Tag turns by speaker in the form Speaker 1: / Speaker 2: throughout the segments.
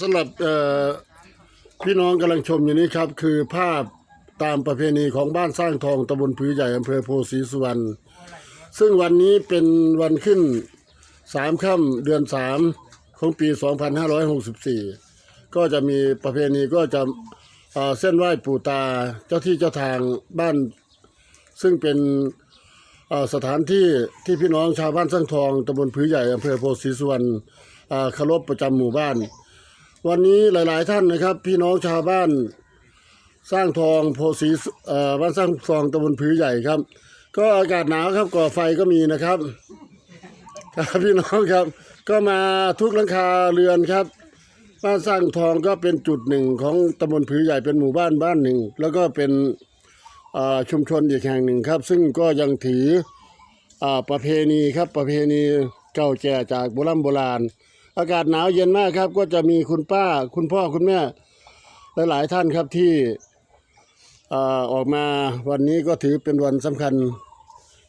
Speaker 1: สำหรับพี่น้องกำลังชมอยู่นี้ครับ คือภาพตามประเพณีของบ้านสร้างทองตำบลผือใหญ่อำเภอโพศรีสุวรรณซึ่งวันนี้เป็นวันขึ้นสามค่ำเดือนสามของปี 2564 ก็จะมีประเพณีก็จะเเส้นไหว้ปู่ตาเจ้าที่เจ้าทางบ้าน ซึ่งเป็นสถานที่ที่พี่น้องชาวบ้านสร้างทองตำบลผือใหญ่อำเภอโพศรีสุวรรณเคารพประจำหมู่บ้าน วันนี้หลาย ๆ ท่านนะครับ พี่น้องชาวบ้านสร้างทองโพธิ์ศรีบ้านสร้างทองตำบลผือใหญ่ครับ ก็อากาศหนาวครับก่อไฟก็มีนะครับ ครับพี่น้องครับ ก็มาทุกหลังคาเรือนครับบ้านสร้างทองก็เป็นจุดหนึ่งของตำบลผือใหญ่เป็นหมู่บ้านบ้านหนึ่ง แล้วก็เป็นชุมชนอีกแห่งหนึ่งครับ ซึ่งก็ยังถืออประเพณีครับประเพณีเก่าแก่จากโบราณโบราณ อากาศหนาวเย็นมากครับ ก็จะมีคุณป้า คุณพ่อคุณแม่หลาย ๆ ท่านครับที่ออกมาวันนี้ก็ถือเป็นวันสำคัญ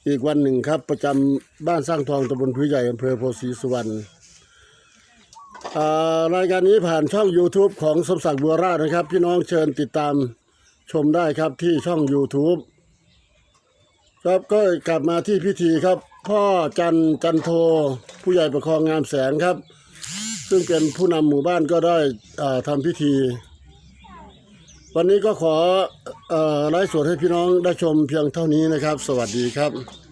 Speaker 1: อีกวันหนึ่งครับ ประจำบ้านสร้างทองตำบลผือใหญ่อำเภอโพศรีสุวรรณรายการนี้ผ่านช่อง YouTube ของสมศักดิ์บัวราชนะครับ พี่น้องเชิญติดตามชมได้ครับที่ช่อง YouTube ครับก็กลับมาที่พิธีครับ พ่อจันจันโท ผู้ใหญ่ประคองงามแสงครับ ซึ่งเป็นผู้นำหมู่บ้านก็ได้ทำพิธี วันนี้ก็ขออไลฟ์สดให้พี่น้องได้ชมเพียงเท่านี้นะครับ สวัสดีครับ